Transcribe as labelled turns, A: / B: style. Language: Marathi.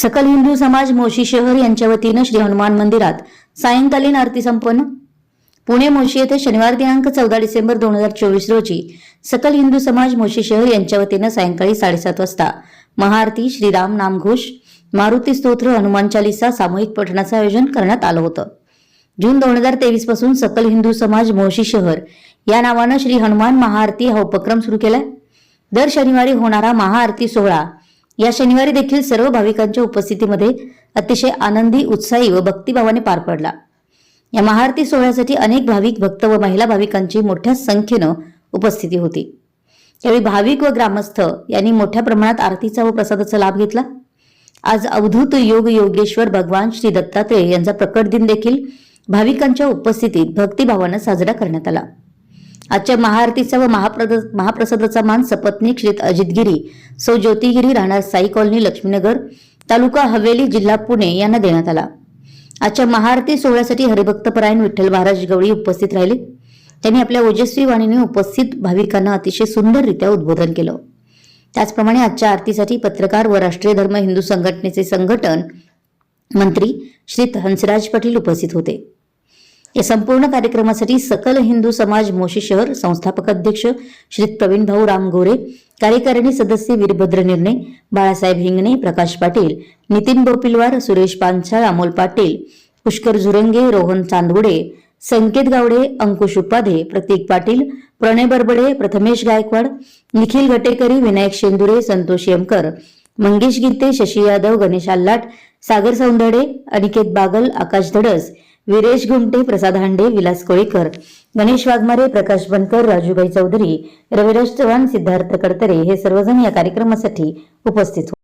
A: सकल हिंदू समाज मोशी शहर यांच्या वतीनं श्री हनुमान मंदिरात सायंकालीन आरती संपन्न. पुणे मोशी येथे शनिवार दिनांक चौदा डिसेंबर दोन हजार चोवीस रोजी सकल हिंदू समाज मोशी शहर यांच्या वतीनं सायंकाळी साडेसात वाजता महाआरती श्रीराम नामघोष मारुती स्तोत्र हनुमान चालिसा सामूहिक पठणाचं आयोजन करण्यात आलं होतं. जून दोन हजार तेवीसपासून सकल हिंदू समाज मोशी शहर या नावानं श्री हनुमान महाआरती हा उपक्रम सुरू केलाय. दर शनिवारी होणारा महाआरती सोहळा या शनिवारी देखील सर्व भाविकांच्या उपस्थितीमध्ये अतिशय आनंदी उत्साही व भक्तिभावाने पार पडला. या महाआरती सोहळ्यासाठी अनेक भाविक भक्त व महिला भाविकांची मोठ्या संख्येनं उपस्थिती होती. यावेळी भाविक व ग्रामस्थ यांनी मोठ्या प्रमाणात आरतीचा व प्रसादाचा लाभ घेतला. आज अवधूत योग योगेश्वर भगवान श्री दत्तात्रेय यांचा प्रकट दिन देखील भाविकांच्या उपस्थितीत भक्तिभावानं साजरा करण्यात आला. आजच्या महाआरतीचा व महाप्रद महाप्रसादाचा मान सपत्नीक श्री अजितगिरी सौ ज्योतिगिरी राहणार साई कॉलनी लक्ष्मीनगर तालुका हवेली जिल्हा पुणे यांना देण्यात आला. आजच्या महाआरती सोहळ्यासाठी हरिभक्तपरायण विठ्ठल महाराज गवळी उपस्थित राहिले. त्यांनी आपल्या ओजस्वी वाणीने उपस्थित भाविकांना अतिशय सुंदररित्या उद्बोधन केलं. त्याचप्रमाणे आजच्या आरतीसाठी पत्रकार व राष्ट्रीय धर्म हिंदू संघटनेचे संघटन मंत्री श्रीत हंसराज पाटील उपस्थित होते. या संपूर्ण कार्यक्रमासाठी सकल हिंदू समाज मोशी शहर संस्थापक अध्यक्ष श्री प्रवीण भाऊ राम गोरे कार्यकारिणी सदस्य वीरभद्र निर्णय बाळासाहेब हिंगणे प्रकाश पाटील नितीन बोपिलवार सुरेश पांचाळ अमोल पाटील पुष्कर झुरंगे रोहन चांदवडे संकेत गावडे अंकुश उपाधे प्रतीक पाटील प्रणय बरबडे प्रथमेश गायकवाड निखिल घटेकरी विनायक शेंदुरे संतोष यमकर मंगेश गीते शशी यादव गणेश आल्लाट सागर सौंदडे अनिकेत बागल आकाश धडस विरेश घुमटे प्रसाद हांडे विलास कोळीकर गणेश वाघमारे प्रकाश बनकर राजूबाई चौधरी रविराज चव्हाण सिद्धार्थ कडतरे हे सर्वजण या कार्यक्रमासाठी उपस्थित होते.